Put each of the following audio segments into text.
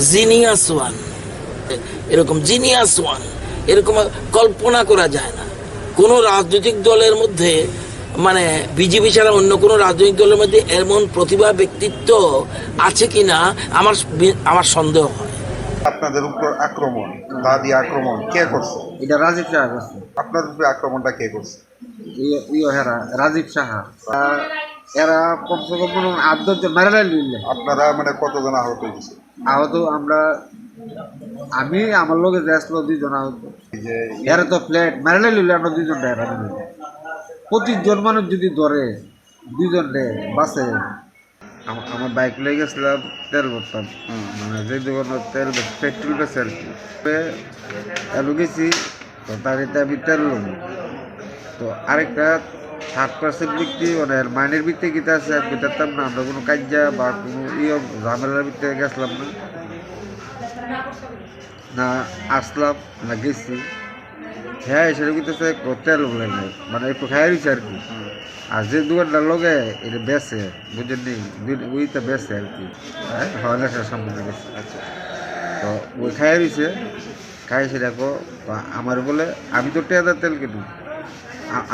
Genius one. এরকম genius one. এরকম কল্পনা করা যায় না। কোনো রাজনৈতিক দলের মধ্যে মানে বিজেপি ছাড়া অন্য কোনো রাজনৈতিক দলের মধ্যে এমন প্রতিভা ব্যক্তিত্ব আছে কি না আমার আমার সন্দেহ হয়। আপনাদের উপর আক্রমণ দাদি আক্রমণ কে করছে? এটা রাজীব সাহা করছে। আপনার উপরে আক্রমণটা কে করছে? ই- ইয়ে হেরা রাজীব সাহা। এরা কমসে কম আট দশজন লইলে। আপনারা মানে কতজন আহত হয়েছে? আহত আমরা আমি আমার লোকে যে আসলো দুইজন আহত এরা তো প্লেট মেরালাই লইলে আমরা দুইজন ডেরা পঁচিশ জন মানুষ যদি ধরে দুইজন বাসে আম- আমার বাইক লয়ে গেছিলাম তেল ভরতাম মানে যে দোকানে তেল পেট্রোল আর কি এলো গেছি তো তার আমি তেল লব তো আরেকটা থার্ড পার্সেন্ট ব্যক্তি মানে মাইনের ভিত্তি কিতা আছে আমি না আমরা কোনো কাজ্যা বা কোনো ইয়ে ঝামেলার ভিত্তিতে গেছিলাম না। না আসলাম না গেছি। হ্যাঁ এসে কিতেছে তেল বলে নাই। মানে একটু খাই রয়েছে আর কি। আর যে দোকানটার লগে এটা বেচে বুঝেন নি ওইটা বেচে আর কি। হ্যাঁ হলের সামনে গেছে আচ্ছা। তো ওই খাই রয়েছে খাই সে দেখো আমার বলে আমি তো টেয়াদার তেল কিনি।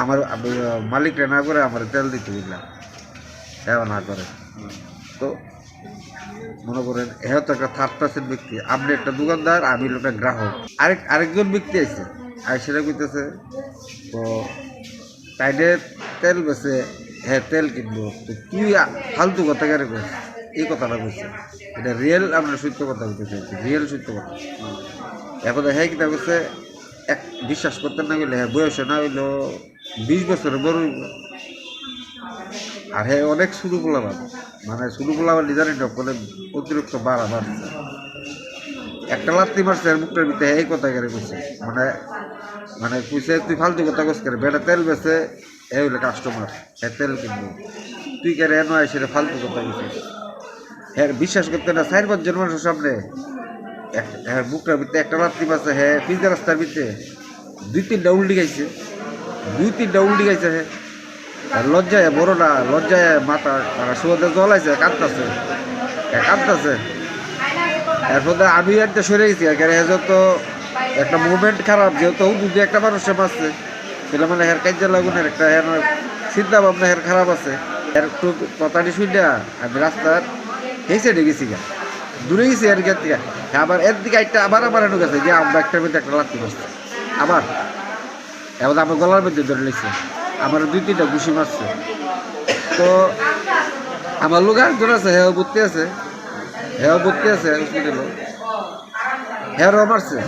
আমার মালিকটা না করে আমার তেল দিতে বুঝলাম হ্যাঁ না করে। তো মনে করেন হ্যাঁ তো একটা থার্ড পার্সেন্ট ব্যক্তি। আপনি একটা দোকানদার, আমি একটা গ্রাহক। আরেক, আরেকজন ব্যক্তি আছে। আর সেটা কইতেছে, তো তাইলে তেল বেছে হ্যাঁ তেল কিনবো। তো তুই ফালতু কথা কেন কইস এই কথাটা কইছে। এটা রিয়েল আমরা সত্য কথা বলতে চাইছি রিয়েল সত্য কথা। এখন হ্যাঁ কিতা করছে এক বিশ্বাস করতে না গেলে হ্যাঁ বয়সে না হইল বিশ বছরের বড়। আর হ্যাঁ অনেক শুরু পোলাবান মানে শুরু পোলাবান ডিজাইন করে অতিরিক্ত বাড়া বাড়ছে। একটা লাত্তি মারছে আর মুখটার ভিতরে এই কথা করে কইছে। মানে মানে কইছে, তুই ফালতু কথা কস করে বেটা তেল বেছে, এ হইলে কাস্টমার হ্যাঁ তেল কিনবো। তুই কে রে নয় সেটা ফালতু কথা কইছিস? হ্যাঁ বিশ্বাস করতে না, চার পাঁচজন মানুষের সামনে হ্যাঁ বুকটার ভিতরে একটা রাত্রি পাশে হ্যাঁ পিজা রাস্তার ভিতরে। দুই তিনটা উল্টি গাইছে। দুই তিনটা উল্টি গাইছে হ্যাঁ। আর লজ্জায় বড়টা লজ্জায় মাথা সুবাদে জল আছে কাঁদতেছে। কাঁদতেছে। এরপর আমি একটা সরে গেছি, আর তো একটা মুভমেন্ট খারাপ, যেহেতু যদি একটা মানুষে মারছে সেটা মানে হের কাজে লাগুনের একটা হের চিন্তা ভাবনা হের খারাপ আছে। এর একটু কথাটি শুনলে আমি রাস্তার সাইডে গেছি গা। দূরে গেছি আর গের থেকে। আবার এর দিকে একটা আবার আমার এনে গেছে, যে আমরা একটা মধ্যে একটা লাত্তি বসছে আবার, এবার আমার গলার মধ্যে ধরে নিচ্ছে আমার দুই তিনটা ঘুষি মারছে। তো আমার লোক একজন আছে, হেও বুঝতে আছে। হেও বুঝতে আছে হসপিটালে হ্যাঁ মারছে।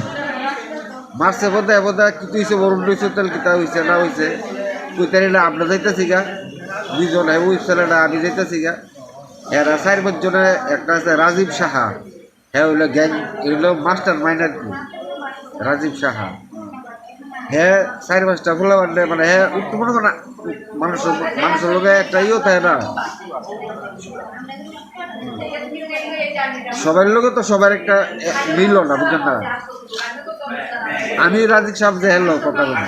মারছে বোধ হয় বোধ কিছু হয়েছে বরুণ হয়েছে তেল কিতা হয়েছে না হয়েছে কইতারি, না, আমরা যাইতেছি গা। দুইজন ওই ছেলেটা আমি যাইতেছি গা। এরা চার পাঁচজনে একটা আছে রাজীব সাহা। হ্যাঁ হইল গ্যাং এগুলো মাস্টার মাইন্ড রাজীব সাহা। হ্যাঁ চার পাঁচটা বান্ডে মানে হ্যাঁ একটু মনে মানুষের মানুষের লোকে একটা ইয়েও থাকে না। সবার লোকে তো সবার একটা এ, মিল না বুঝছেন না? আমি রাজীব সাহেব যে হেলো কথা বলি।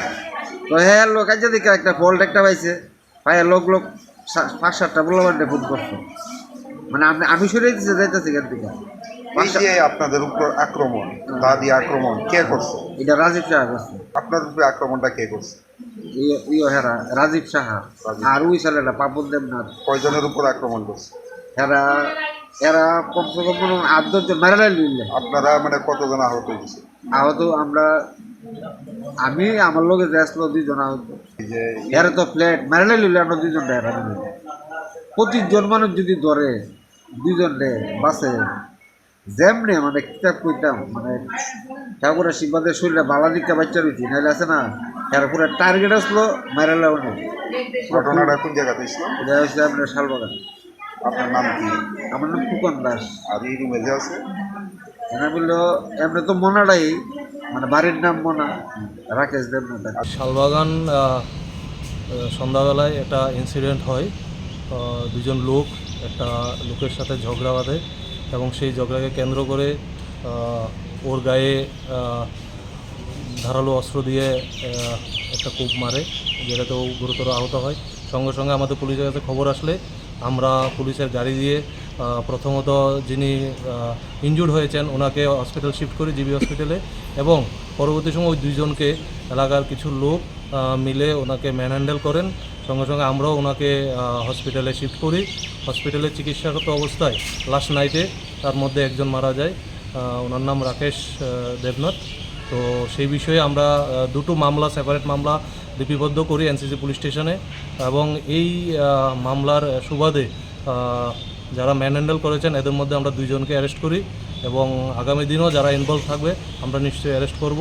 তো হ্যাঁ লোক আজ দিকে একটা ফল্ট একটা পাইছে পায়ে লোক লোক পাঁচ সাতটা বলে বান্ডে ফোন করছে মানে আমি আমি সরে দিতে যাইতেছি এখান থেকে। এই যে আপনাদের উপর আক্রমণ দাদি আক্রমণ কে করছে? এটা রাজীব সাহা করছে। আপনার উপরে আক্রমণটা কে করছে? ই- ইয়ে হেরা রাজীব সাহা। আর ওই ছেলেটা পাপন দেবনাথ। কয়জনের উপর আক্রমণ করছে? এরা এরা কমসে কম হয় আট দশজন মেরালাই লইলে আপনারা মানে কতজন আহত হয়েছে? আহত আমরা আমি আমার লোকে আসলো দুইজন আহত। এরা তো প্লেট মেরালাই লইলে আমরা দুইজন পঁচিশ জন মানুষ যদি ধরে দুইজন ডে বাসে যেমনি মানে কিতাব কইতাম মানে ঠাকুরের শিবাদের শরীরে বালা দিকটা বাচ্চা রয়েছি নাহলে আছে না এরা পুরো টার্গেট আসলো মেরালাই অনেক ঘটনাটা কোন জায়গাতে ছিল এটা হচ্ছে আপনার শালবাগান। আপনার নাম কি? আমার নাম ফুকন দাস। আর এই রুমে যে আছে? এনে বলল এমনি তো মনাটাই মানে বাড়ির নাম মনা রাকেশ দেবনাথ শালবাগান আহ, আহ, সন্ধ্যাবেলায় একটা ইনসিডেন্ট হয়। দুজন লোক একটা লোকের সাথে ঝগড়া বাঁধে এবং সেই ঝগড়াকে কেন্দ্র করে ওর গায়ে ধারালো অস্ত্র দিয়ে একটা কূপ মারে যেটাতে ও গুরুতর আহত হয়। সঙ্গে সঙ্গে আমাদের পুলিশের কাছে খবর আসলে আমরা পুলিশের গাড়ি দিয়ে প্রথমত যিনি ইনজুর্ড হয়েছেন ওনাকে হসপিটাল শিফট করি জিবি হসপিটালে এবং পরবর্তী সময় ওই দুইজনকে এলাকার কিছু লোক মিলে ওনাকে ম্যান হ্যান্ডেল করেন। সঙ্গে সঙ্গে আমরাও ওনাকে হসপিটালে শিফট করি। হসপিটালে চিকিৎসাগত অবস্থায় লাস্ট নাইটে তার মধ্যে একজন মারা যায় ওনার নাম রাকেশ দেবনাথ। তো সেই বিষয়ে আমরা দুটো মামলা সেপারেট মামলা লিপিবদ্ধ করি এনসিসি পুলিশ স্টেশনে এবং এই মামলার সুবাদে যারা ম্যান হ্যান্ডেল করেছেন এদের মধ্যে আমরা দুইজনকে অ্যারেস্ট করি এবং আগামী দিনও যারা ইনভলভ থাকবে আমরা নিশ্চয়ই অ্যারেস্ট করব।